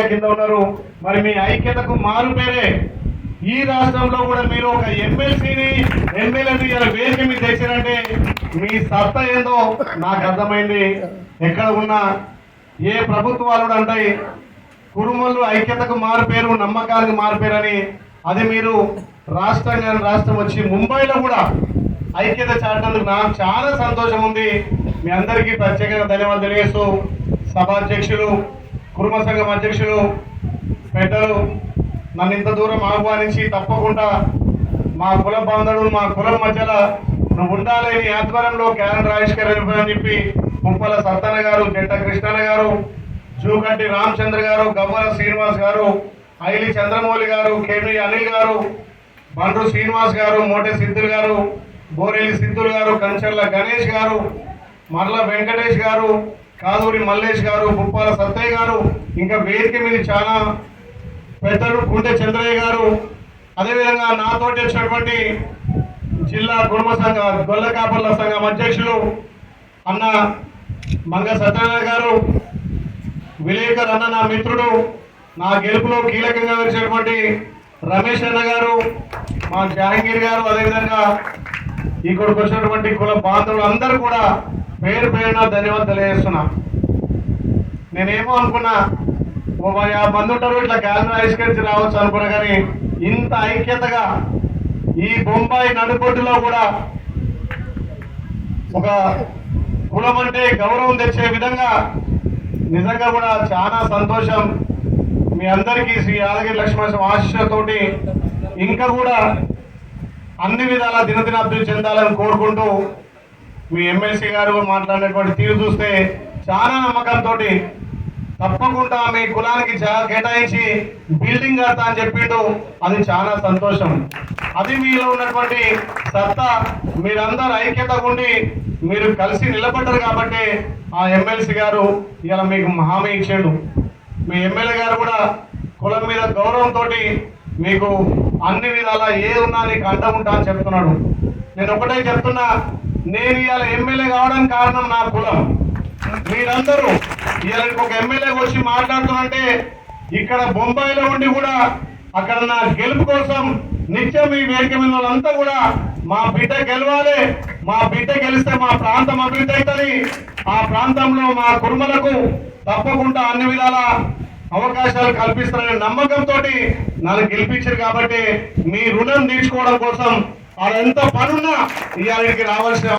కింద ఉన్నారు. మరి మీ ఐక్యతకు మారు పేరే ఈ రాష్ట్రంలో కూడా మీరు ఒక ఎమ్మెల్సీని ఎమ్మెల్యేని ఇలా వేదిక మీద తెచ్చారంటే మీ సత్తా ఏందో నాకు అర్థమైంది. ఎక్కడ ఉన్నా ఏ ప్రభుత్వాలు కూడా అంటాయి కుటుంబంలో ఐక్యతకు మారు పేరు నమ్మకానికి మారు పేరు అని. అది మీరు రాష్ట్రంగా రాష్ట్రం వచ్చి ముంబైలో కూడా ఐక్యత చాటినందుకు నాకు చాలా సంతోషం ఉంది. మీ అందరికీ ప్రత్యేకంగా ధన్యవాదాలు తెలియజేస్తూ సభాధ్యక్షులు కుటుంబ సంఘం అధ్యక్షులు పెద్దలు నన్ను ఇంత దూరం ఆహ్వానించి తప్పకుండా మా కుల బాంధవుడు మా కులం మధ్యలో నువ్వు ఉండాలని ఆధ్వర్యంలో క్యాలెండర్ రాజేశ్వర్ అని చెప్పి ముప్పల సత్తన్న గారు జంట కృష్ణన్న గారు జూకంటి రామచంద్ర గారు గవ్వల శ్రీనివాస్ గారు ఐలి చంద్రమౌళి గారు కేవి అనిల్ గారు బండ్రు శ్రీనివాస్ గారు మోటే సిద్ధులు గారు బోరెల్లి సిద్ధులు గారు కంచర్ల గణేష్ గారు మర్ల వెంకటేష్ గారు కాదూరి మల్లేష్ గారు ముప్పాల సత్తయ్య గారు ఇంకా వేదిక మీద చాలా పెద్దలు కుంటె చంద్రయ్య గారు. అదేవిధంగా నాతోటి వచ్చినటువంటి జిల్లా కుటుంబ సంఘ గొల్ల కాపర్ల సంఘం అధ్యక్షులు అన్న మంగ సత్యనారాయణ గారు విలేకర్ అన్న నా మిత్రుడు నా గెలుపులో కీలకంగా వచ్చినటువంటి రమేష్ అన్న గారు మా జహంగీర్ గారు అదేవిధంగా ఇక్కడికి వచ్చినటువంటి కుల బాంధవులు అందరూ కూడా పేరు పేరున ధన్యవాదాలు తెలియజేస్తున్నా. నేనేమో అనుకున్నా ఓ మరి ఆ ఇట్లా క్యాలెండర్ ఆవిష్కరించి రావచ్చు అనుకున్నా కానీ ఇంత ఐక్యతగా ఈ బొంబాయి నడుపొడ్డులో కూడా ఒక కులం అంటే గౌరవం తెచ్చే విధంగా నిజంగా కూడా చాలా సంతోషం. మీ అందరికీ శ్రీ యాదగిరి లక్ష్మణ ఆశీస్సులతోటి ఇంకా కూడా అన్ని విధాల దినదినాభివృద్ధి చెందాలని కోరుకుంటూ మీ ఎమ్మెల్సీ గారు మాట్లాడినటువంటి తీరు చూస్తే చాలా నమ్మకంతో తప్పకుండా మీ కులానికి కేటాయించి బిల్డింగ్ కడతా అని చెప్పిండు. అది చాలా సంతోషం. అది మీలో ఉన్నటువంటి సత్తా. మీరందరూ ఐక్యత ఉండి మీరు కలిసి నిలబడ్డారు కాబట్టి ఆ ఎమ్మెల్సీ గారు ఇలా మీకు హామీ ఇచ్చాడు. మీ ఎమ్మెల్యే గారు కూడా కులం మీద గౌరవంతో మీకు అన్ని విధాలా ఏ ఉన్నా నీకు అంట ఉంటా అని చెప్తున్నాడు. నేను ఒకటే చెప్తున్నా నేను ఇవాళ ఎమ్మెల్యే కావడానికి కారణం నా కులం. మీరందరూ ఇవాళ ఒక ఎమ్మెల్యే వచ్చి మాట్లాడుతున్నంటే ఇక్కడ బొంబాయిలో ఉండి కూడా అక్కడ నా గెలుపు కోసం నిత్యం ఈ వేదిక మీద వాళ్ళంతా కూడా మా బిడ్డ గెలవాలి మా బిడ్డ గెలిస్తే మా ప్రాంతం అభివృద్ధి అవుతుంది. ఆ ప్రాంతంలో మా కుటుంబాలకు తప్పకుండా అన్ని విధాల అవకాశాలు కల్పిస్తారనే నమ్మకంతో నన్ను గెలిపించారు కాబట్టి మీ రుణం తీర్చుకోవడం కోసం అది ఎంత పనున్నా ఇవాళకి రావాల్సిన